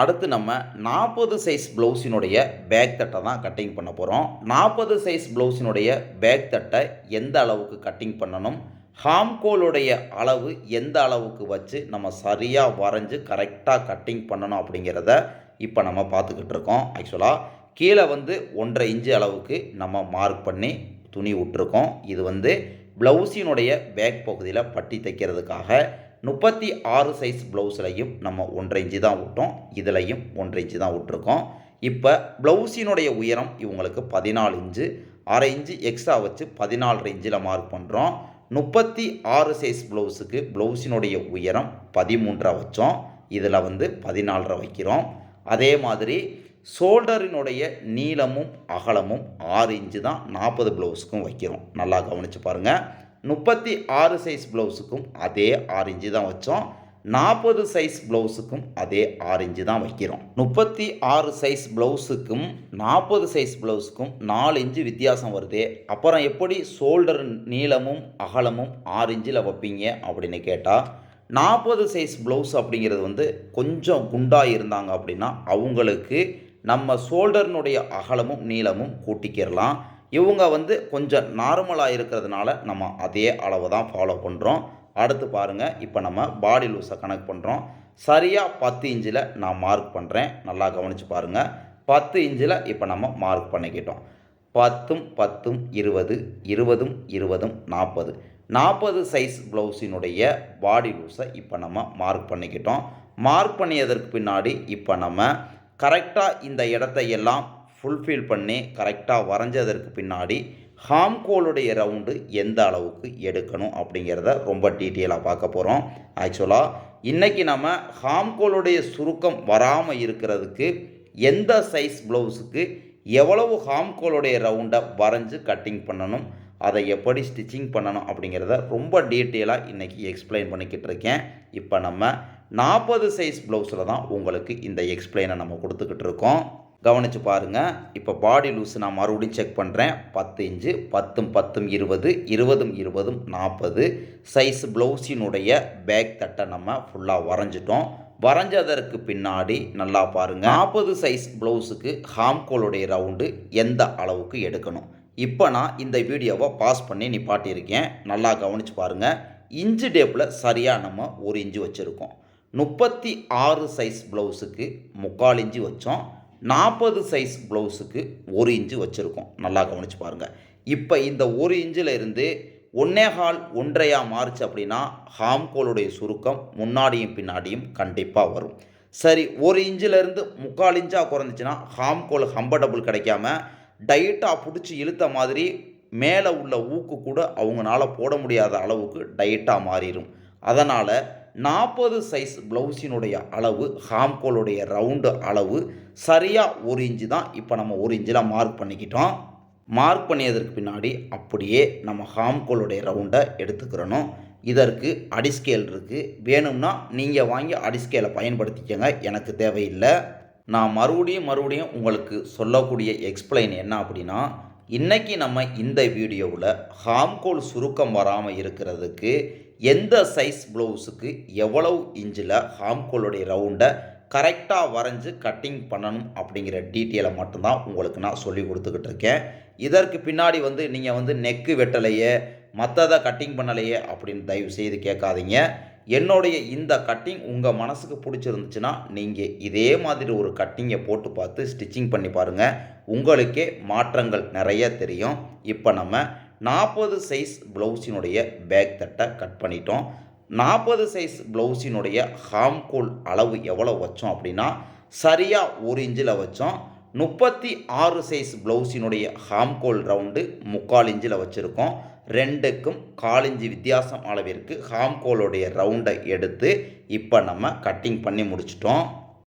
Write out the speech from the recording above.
அடுத்து நம்ம நாற்பது சைஸ் ப்ளவுஸினுடைய பேக் தட்டை தான் கட்டிங் பண்ண போகிறோம் நாற்பது சைஸ் ப்ளவுஸினுடைய பேக் தட்டை எந்த அளவுக்கு கட்டிங் பண்ணணும்? ஹாம்கோலுடைய அளவு எந்த அளவுக்கு வச்சு நம்ம சரியாக வரைஞ்சி கரெக்டாக கட்டிங் பண்ணணும் அப்படிங்கிறத இப்போ நம்ம பார்த்துக்கிட்டு இருக்கோம். ஆக்சுவலாக கீழே வந்து ஒன்றரை இன்ச்சு அளவுக்கு நம்ம மார்க் பண்ணி துணி விட்டுருக்கோம். இது வந்து ப்ளவுஸினுடைய பேக் பகுதியில் பட்டி தைக்கிறதுக்காக முப்பத்தி ஆறு சைஸ் ப்ளவுஸ்லையும் நம்ம ஒன்றரை இன்ச்சு தான் விட்டோம் இதுலையும் ஒன்றரை இன்ச்சு தான் விட்டுருக்கோம் இப்போ ப்ளவுஸினுடைய உயரம் இவங்களுக்கு பதினாலு இன்ச்சு அரை இன்ச்சு எக்ஸ்ட்ரா வச்சு பதினாலரை இன்ச்சில் மார்க் பண்ணுறோம் முப்பத்தி ஆறு சைஸ் ப்ளவுஸுக்கு ப்ளவுஸினுடைய உயரம் பதிமூன்றரை வச்சோம். இதில் வந்து பதினாலரை வைக்கிறோம். அதே மாதிரி ஷோல்டரினுடைய நீளமும் அகலமும் ஆறு இன்ச்சு தான் நாற்பது ப்ளவுஸுக்கும் வைக்கிறோம். நல்லா கவனித்து பாருங்கள் முப்பத்தி ஆறு சைஸ் ப்ளவுஸுக்கும் அதே ஆரஞ்சு தான் வச்சோம். நாற்பது சைஸ் ப்ளவுஸுக்கும் அதே ஆரஞ்சு தான் வைக்கிறோம். முப்பத்தி ஆறு சைஸ் ப்ளவுஸுக்கும் நாற்பது சைஸ் ப்ளவுஸுக்கும் நாலு இன்ச்சு வித்தியாசம் வருது. அப்புறம் எப்படி ஷோல்டர் நீளமும் அகலமும் ஆறு இன்ச்சில் வைப்பீங்க அப்படின்னு கேட்டால் நாற்பது சைஸ் ப்ளவுஸ் அப்படிங்கிறது வந்து கொஞ்சம் குண்டாக இருந்தாங்க அப்படின்னா அவங்களுக்கு நம்ம ஷோல்டர்னுடைய அகலமும் நீளமும் கூட்டிக்கிடலாம் இவங்க வந்து கொஞ்சம் நார்மலாக இருக்கிறதுனால நம்ம அதே அளவு தான் ஃபாலோ பண்ணுறோம் அடுத்து பாருங்கள் இப்போ நம்ம பாடி லூஸை கணக்கு பண்ணுறோம் சரியாக பத்து இன்ச்சில் நான் மார்க் பண்ணுறேன் நல்லா கவனித்து பாருங்கள் பத்து இன்ச்சில் இப்போ நம்ம மார்க் பண்ணிக்கிட்டோம். பத்தும் பத்தும் இருபது இருபதும் இருபதும் நாற்பது நாற்பது சைஸ் ப்ளவுஸினுடைய பாடி லூஸை இப்போ நம்ம மார்க் பண்ணிக்கிட்டோம். மார்க் பண்ணியதற்கு பின்னாடி இப்போ நம்ம கரெக்டாக இந்த இடத்தையெல்லாம் ஃபுல்ஃபில் பண்ணி கரெக்டாக வரைஞ்சதற்கு பின்னாடி ஹாம்கோலுடைய ரவுண்டு எந்த அளவுக்கு எடுக்கணும் அப்படிங்கிறத ரொம்ப டீட்டெயிலாக பார்க்க போகிறோம் ஆக்சுவலாக இன்றைக்கி நம்ம ஹாம்கோலுடைய சுருக்கம் வராமல் இருக்கிறதுக்கு எந்த சைஸ் ப்ளவுஸுக்கு எவ்வளவு ஹாம்கோலுடைய ரவுண்டை வரைஞ்சி கட்டிங் பண்ணணும் அதை எப்படி ஸ்டிச்சிங் பண்ணணும் அப்படிங்கிறத ரொம்ப டீட்டெயிலாக இன்றைக்கி எக்ஸ்பிளைன் பண்ணிக்கிட்டு இருக்கேன். இப்போ நம்ம நாற்பது சைஸ் ப்ளவுஸில் தான் உங்களுக்கு இந்த எக்ஸ்பிளைனை நம்ம கொடுத்துக்கிட்டு இருக்கோம். கவனித்து பாருங்கள் இப்போ பாடி லூஸ் நான் மறுபடியும் செக் பண்ணுறேன் பத்து இன்ச்சு பத்தும் பத்தும் இருபது இருபதும் இருபதும் நாற்பது சைஸ் ப்ளவுஸினுடைய பேக் தட்டை நம்ம ஃபுல்லாக வரைஞ்சிட்டோம். வரைஞ்சதற்கு பின்னாடி நல்லா பாருங்கள் நாற்பது சைஸ் ப்ளவுஸுக்கு ஹாம்கோலுடைய ரவுண்டு எந்த அளவுக்கு எடுக்கணும்? இப்போ நான் இந்த வீடியோவை பாஸ் பண்ணி நிப்பாட்டியிருக்கேன். நல்லா கவனித்து பாருங்கள் இன்ச்சு டேப்பில் சரியாக நம்ம ஒரு இன்ச்சு வச்சுருக்கோம். முப்பத்தி ஆறு சைஸ் ப்ளவுஸுக்கு முக்கால் இன்ச்சு வச்சோம். நாற்பது சைஸ் ப்ளவுஸுக்கு ஒரு இன்ச்சு வச்சுருக்கோம். நல்லா கவனித்து பாருங்கள் இப்போ இந்த ஒரு இன்ச்சில் இருந்து ஒன்னே ஹால் ஒன்றையாக மாறுச்சு அப்படின்னா ஹாம்கோலுடைய சுருக்கம் முன்னாடியும் பின்னாடியும் கண்டிப்பாக வரும். சரி ஒரு இன்ச்சிலேருந்து முக்கால் இன்ச்சாக குறைஞ்சிச்சின்னா ஹாம்கோல் ஹம்படபுள் கிடைக்காம டைட்டாக பிடிச்சி இழுத்த மாதிரி மேலே உள்ள ஊக்கு கூட அவங்களால போட முடியாத அளவுக்கு டைட்டாக மாறிடும் அதனால் நாற்பது சைஸ் ப்ளவுஸினுடைய அளவு ஹாம்கோலுடைய ரவுண்டு அளவு சரியாக ஒரு இன்ச்சு தான். இப்போ நம்ம ஒரு இன்ச்சில் மார்க் பண்ணிக்கிட்டோம். மார்க் பண்ணியதற்கு பின்னாடி அப்படியே நம்ம ஹாம்கோலுடைய ரவுண்டை எடுத்துக்கிறணும். இதற்கு அடிஸ்கேல் இருக்குது வேணும்னா நீங்கள் வாங்கி அடிஸ்கேலை பயன்படுத்திக்கங்க. எனக்கு தேவையில்லை. நான் மறுபடியும் மறுபடியும் உங்களுக்கு சொல்லக்கூடிய எக்ஸ்பிளைன் என்ன அப்படின்னா இன்றைக்கி நம்ம இந்த வீடியோவில் ஹாம்கோல் சுருக்கம் வராமல் இருக்கிறதுக்கு எந்த சைஸ் ப்ளவுஸுக்கு எவ்வளவு இன்ச்சில் ஹாம்கோலுடைய ரவுண்டை கரெக்டாக வரைஞ்சி கட்டிங் பண்ணணும் அப்படிங்கிற டீட்டெயிலை மட்டும்தான் உங்களுக்கு நான் சொல்லி கொடுத்துக்கிட்டு இருக்கேன். இதற்கு பின்னாடி வந்து நீங்கள் வந்து நெக்கு வெட்டலையே மற்றதை கட்டிங் பண்ணலையே அப்படின்னு தயவு செய்து கேட்காதீங்க. என்னுடைய இந்த கட்டிங் உங்கள் மனசுக்கு பிடிச்சிருந்துச்சுன்னா நீங்கள் இதே மாதிரி ஒரு கட்டிங்கை போட்டு பார்த்து ஸ்டிச்சிங் பண்ணி பாருங்கள் உங்களுக்கே மாற்றங்கள் நிறைய தெரியும். இப்போ நம்ம நாற்பது சைஸ் ப்ளவுஸினுடைய பேக் தட்டை கட் பண்ணிட்டோம். நாற்பது சைஸ் ப்ளவுஸினுடைய ஹாம்கோல் அளவு எவ்வளோ வச்சோம் அப்படின்னா சரியாக ஒரு இன்ச்சில் வச்சோம். முப்பத்தி ஆறு சைஸ் ப்ளவுஸினுடைய ஹாம்கோல் ரவுண்டு முக்கால் இன்ச்சில் வச்சுருக்கோம். ரெண்டுக்கும் காலிஞ்சி வித்தியாசம் அளவிற்கு ஹாம்கோலுடைய ரவுண்டை எடுத்து இப்போ நம்ம கட்டிங் பண்ணி முடிச்சிட்டோம்.